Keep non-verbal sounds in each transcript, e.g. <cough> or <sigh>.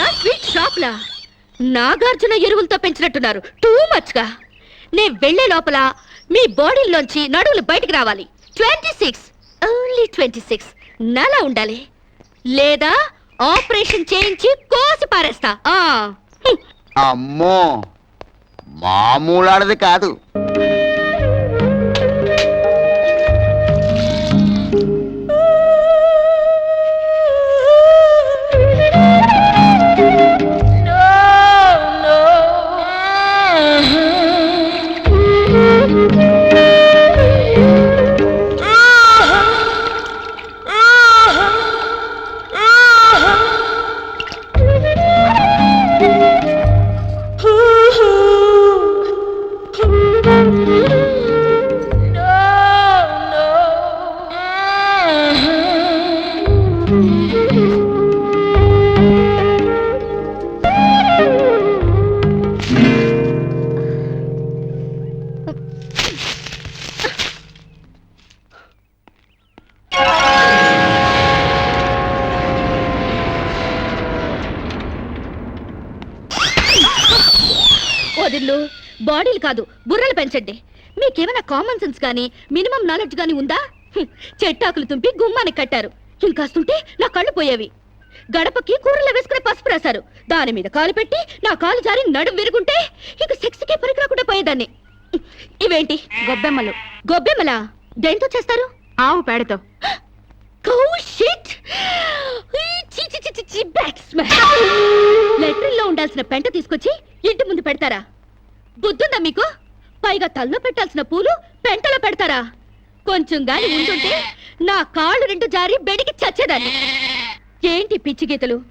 లా sweet shop లా నాగార్జున ఎరువులతో పెంచినట్టున్నారు. టూ మచ్గా. నే వెళ్ళే లోపల మీ బాడీలోంచి నడువులు బయటికి రావాలి. Twenty six only twenty six నలా ఉండాలి. లేదా ఆపరేషన్ చేయించి కోసి పారేస్తా. ఆ. అమ్మో. మామూలాడది కాదు. వదిల్లు బాడీలు కాదు బుర్రలు పెంచండి. మీకేమైనా కామన్ సెన్స్ కానీ మినిమం నాలెడ్జ్ కానీ ఉందా? చెట్టాకులు తుంపి గుమ్మానికి కట్టారు. ఇంకాస్తుంటే నా కళ్ళు పోయేవి. గడపకి కూరలు వేసుకునే పసుపు రాశారు. దాని మీద కాలు పెట్టి నా కాలు జారి నడుం విరుగుంటే ఇక సెక్స్కే పరికరాకుండా పోయేదాన్ని. హ్మ్, ఇవేంటి? గొబ్బెమ్మలు. గొబ్బెమ్మలా? దేంతో చేస్తారు? ఆవు పేడతో. Cow shit! లెట్రిన్లో ఉండాల్సిన పెంట తీసుకొచ్చి ఇంటి ముందు పెడతారా? బుద్ధుందా మీకు? పైగా తల్లో పెట్టాల్సిన పూలు పెంటలో పెడతారా? కొంచెం గాలి ఉంటుంటే నా కాళ్ళు రెండు జారి బెడికి చచ్చేదాన్ని. ఏంటి పిచ్చి గీతలు?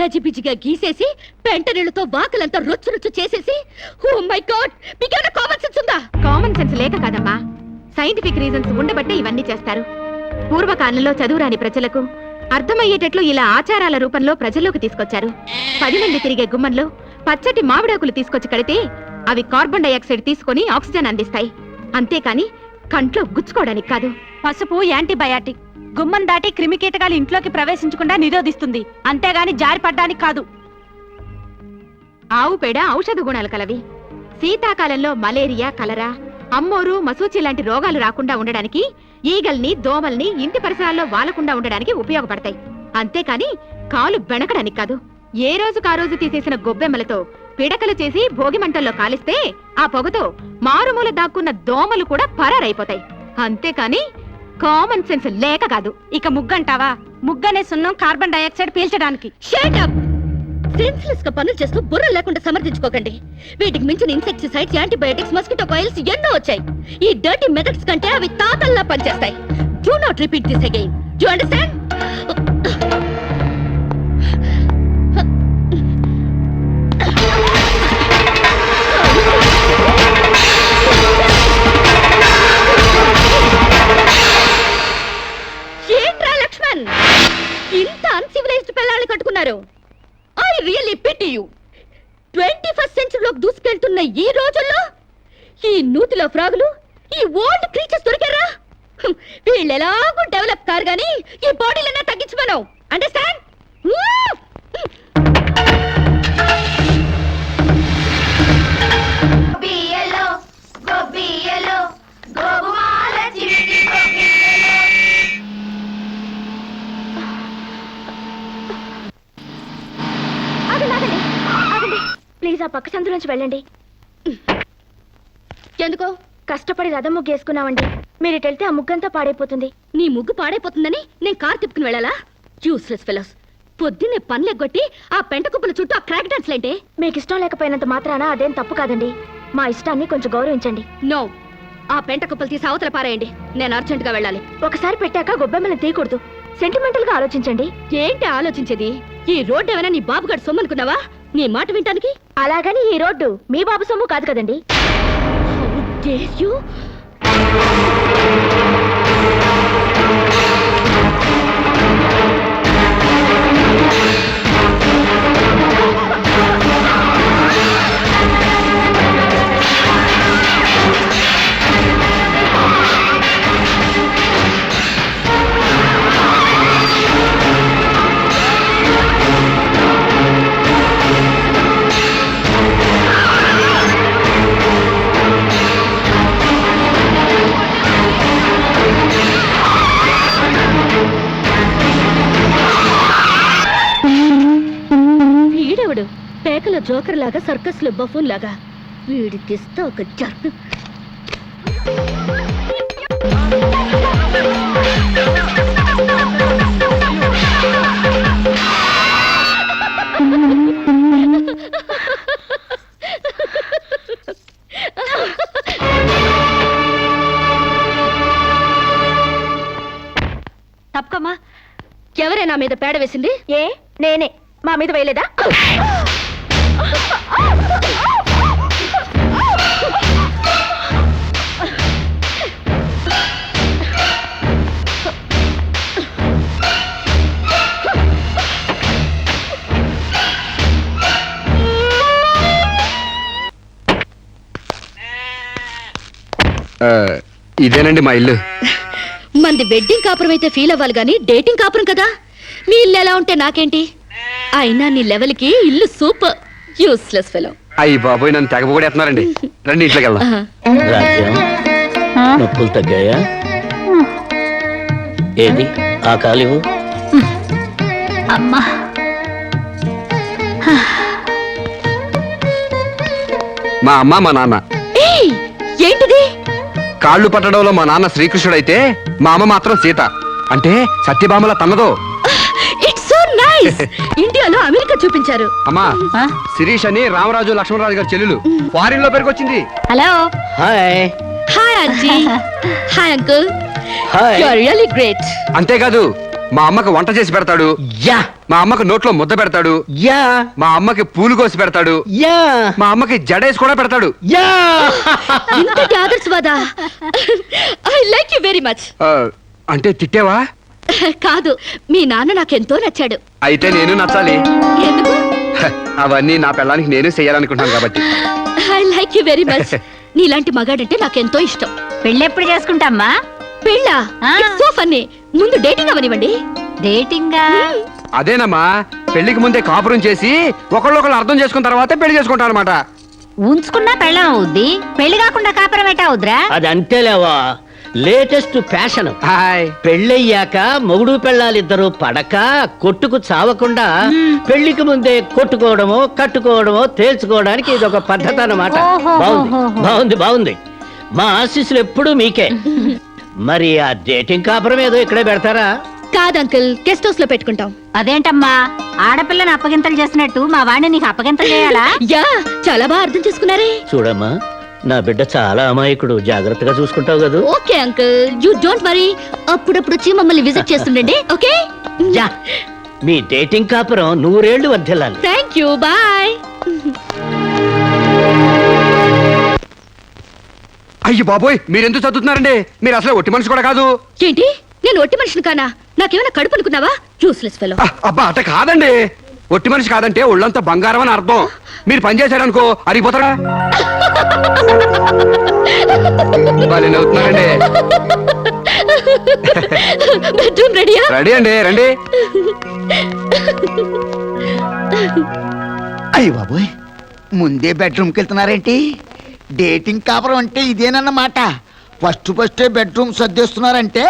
గజిబిజిగా గీసేసి పెంట నీళ్ళతో వాకలంతా రొచ్చు రొచ్చు చేసేసి ఓ మై గాడ్ మీకేమైనా కామన్ సెన్స్ ఉందా? కామన్ సెన్స్ లేక కాదమ్మా. సైంటిఫిక్ రీజన్స్ ఉండబట్టే ఇవన్నీ చేస్తారు. పూర్వకాలంలో చదువురాని ప్రజలకు అర్థమయ్యేటట్లు ఇలా ఆచారాల రూపంలో ప్రజల్లోకి తీసుకొచ్చారు. పది మంది తిరిగే గుమ్మంలో పచ్చటి మామిడాకులు తీసుకొచ్చి కడితే అవి కార్బన్ డైఆక్సైడ్ తీసుకొని ఆక్సిజన్ అందిస్తాయి. అంతేకాని కంట్లో గుచ్చుకోవడానికి కాదు. పసుపు యాంటీబయాటిక్. గుమ్మం దాటి క్రిమికీటకాలు ఇంట్లోకి ప్రవేశించకుండా నిరోధిస్తుంది. అంతేగాని జారి పడ్డానికి కాదు. ఆవు పేడ ఔషధ గుణాలు కలవి. శీతాకాలంలో మలేరియా కలరా అమ్మోరు మసూచి లాంటి రోగాలు రాకుండా ఉండడానికి ఈగల్ని దోమల్ని ఇంటి పరిసరాల్లో వాలకుండా ఉండడానికి ఉపయోగపడతాయి. అంతేకాని కాలు బెణకడానికి కాదు. ఏ రోజుకు ఆ రోజు తీసేసిన గొబ్బెమ్మలతో పిడకలు చేసి భోగి మంటల్లో కాలిస్తే ఆ పొగతో మారుమూల దాక్కున్న దోమలు కూడా పరారైపోతాయి. అంతేకాని కామన్ సెన్స్ లేక కాదు. ఇక ముగ్గంటావా? ముగ్గనే సున్నం కార్బన్ డైఆక్సైడ్ పీల్చడానికి. సెన్స్లెస్గా పనులు చేస్తూ బుర్ర లేకుండా సమర్థించుకోకండి. వీటికి మించిన ఇన్సెక్టిసైడ్స్ యాంటీబయోటిక్స్ మస్కిటో కాయిల్స్ ఎన్నో వచ్చాయి. ఈ డర్టీ మెథడ్స్ కంటే అవి తాతల్లా పనిచేస్తాయి. Do not repeat this again you understand చేశారు I really pity you twenty first సెంచరీలోకి దూసుకెళ్తున్న ఈ రోజుల్లో ఈ నూతిలో ఫ్రాగులు ఈ ఓల్డ్ క్రీచర్స్ దొరికారా? వీళ్ళు ఎలాగూ డెవలప్ కారు కానీ ఈ బాడీలన్నా తగ్గించమను అండర్స్టాండ్ ఆ పక్క సందులోంచి వెళ్ళండి. ఎందుకో? కష్టపడి రథం ముగ్గు వేసుకున్నామండి మీరు ఇటు వెళ్తే ఆ ముగ్గంతా పాడైపోతుంది. నీ ముగ్గు పాడైపోతుందని నేను కార్ తిప్పుకుని వెళ్ళాలా? యూస్లెస్ ఫెలోస్ పొద్దున్నే పనులెగ్గొట్టి ఆ పెంట కుప్పల చుట్టూ ఆ క్రాక్ డాన్స్లేంటే మీకు ఇష్టం లేకపోయినంత మాత్రాన అదేం తప్పు కాదండి. మా ఇష్టాన్ని కొంచెం గౌరవించండి. నో ఆ పెంట కుప్పలు తీసి అవతల పారేయండి. నేను అర్జెంటుగా వెళ్ళాలి. ఒకసారి పెట్టాక గొబ్బెమ్మలను తీయకూడదు. సెంటిమెంటల్గా ఆలోచించండి. ఏంటి ఆలోచించేది? ఈ రోడ్డు ఏమైనా నీ బాబుగాడు సొమ్మనుకున్నావా నీ మాట వింటానికి? అలాగని ఈ రోడ్డు మీ బాబు సొమ్ము కాదు కదండి. How పేకల జోకర్ లాగా సర్కస్లో బఫూన్ లాగా వీడికిస్తా ఒక జర్పు తప్పకమ్మా. ఎవరైనా మీద పేడ వేసింది? ఏ? నేనే. మా మీద వేయలేదా? ఇదేనండి మా ఇల్లు. మంది వెడ్డింగ్ కాపురం అయితే ఫీల్ అవ్వాలి గానీ డేటింగ్ కాపురం కదా. మీ ఇల్లు ఎలా ఉంటే నాకేంటి? అయినా నీ లెవెల్కి ఇల్లు సూపర్. యూస్లెస్ ఫెలో అయ్యి బాబోయ్ నన్ను తెగబోడేస్తున్నారండి రండి ఇంట్లోకి వెళ్దాం. రాజ్యం నొప్పులు తగ్గాయా? ఏది? ఆ కాలివు? అమ్మా. మా అమ్మ మా నాన్న. ఏయ్ ఏంటిది? కాళ్ళు పట్టడంలో మా నాన్న శ్రీకృష్ణుడైతే మా అమ్మ మాత్రం సీత. అంటే సత్యభామల తన్నదో ఇండియాలో అమెరికా చూపించారు. అమ్మా శిరీష్ అని రామరాజు లక్ష్మణరాజు గారి చెల్లెలు ఫారిన్లో పెరిగొచ్చింది hello. Hi hi aunty hi uncle hi you are really great అంతేకాదు మా అమ్మకి వంట చేసి పెడతాడు. యా మా అమ్మకి నోట్లో ముద్ద పెడతాడు. యా మా అమ్మకి పూలు కోసి పెడతాడు. యా మా అమ్మకి జడేసి కూడా పెడతాడు. యా <laughs> ఇంతటి ఆదర్శవాదా. I like you very much ఆ, అంటే తిట్టేవా? <laughs> కాదు మీ నాన్న నాకెంతో నచ్చాడు. అయితే నేను నచ్చాలి. ఎందుకు? <laughs> అవన్నీ నా పిల్లానికి నేను చెయ్యాలనుకుంటున్నాను కాబట్టి. I like you very much నీలాంటి మగాడంటే నాకెంతో ఇష్టం. పెళ్ళెప్పుడు చేసుకుంటామ్మా? పెళ్ళా? ఆ. సో ఫన్నీ ముందు డేటింగ్ అవనివ్వండి. డేటింగా? అదేనమ్మా పెళ్ళికి ముందే కాపురం చేసి ఒకళ్ళొకళ్ళు అర్థం చేసుకున్న తర్వాతే పెళ్ళి చేసుకుంటాను అనమాట ఉంచుకున్నా పెళ్ళం అవుద్ది పెళ్ళి కాకుండా కాపురం ఎట్టా అవుద్రా అది అంతేలేవా? Latest fashion. హాయ్. పెళ్ళయ్యాక మొగుడు పెళ్ళాలిద్దరూ పడక కొట్టుకు చావకుండా పెళ్ళికి ముందే కొట్టుకోవడమో కట్టుకోవడమో తేల్చుకోవడానికి ఇది ఒక పద్ధతి అన్నమాట. బాగుంది బాగుంది బాగుంది. మా ఆశీస్సులు ఎప్పుడూ మీకే. మరి ఆ డేటింగ్ కాపురం ఏదో ఇక్కడే పెడతారా? కాదు అంకుల్ గెస్ట్ హౌస్లో పెట్టుకుంటాం. అదేంటమ్మా? ఆడపిల్లని అప్పగింతలు చేసినట్టు మా వాడిని నీకు అప్పగింతలు చేయాలా? యా చాలా బాగా అర్థం చేసుకున్నారే. చూడమ్మా నా బిడ్డ చాలా అమాయకుడు. జాగ్రత్తగా చూసుకుంటావు కదా. Okay uncle. You don't worry అప్పుడప్పుడు వచ్చి మమ్మల్ని విజిట్ చేస్తుండండి. ఓకే? యా మీ డేటింగ్ కాపురం నూరేళ్ళు వర్ధిల్లాలి. థ్యాంక్ యూ బాయ్ అయ్యి బాబోయ్ మీరెందుకు చదువుతున్నారండి? మీరు అసలు ఒట్టి మనిషి కూడా కాదు. ఏంటి? నేను ఒట్టి మనిషిని కానా? నాకేమైనా కడుపు అనుకున్నావా? యూస్లెస్ ఫెలో అబ్బా అట కాదండి. ఒట్టి మనిషి కాదంటే ఒళ్ళంతా బంగారం అని అర్థం. మీరు పని చేశారనుకో అరిగిపోతారా భలే నవ్వుతున్నారండి. బెడ్రూమ్ రెడీయా? రెడీ అండి రండి. అయ్య బాబోయ్ ముందే బెడ్రూమ్కి వెళ్తున్నారేంటి? డేటింగ్ కాపురం అంటే ఇదేనన్నమాట. ఫస్ట్ ఫస్టే బెడ్రూమ్ సర్దేస్తున్నారంటే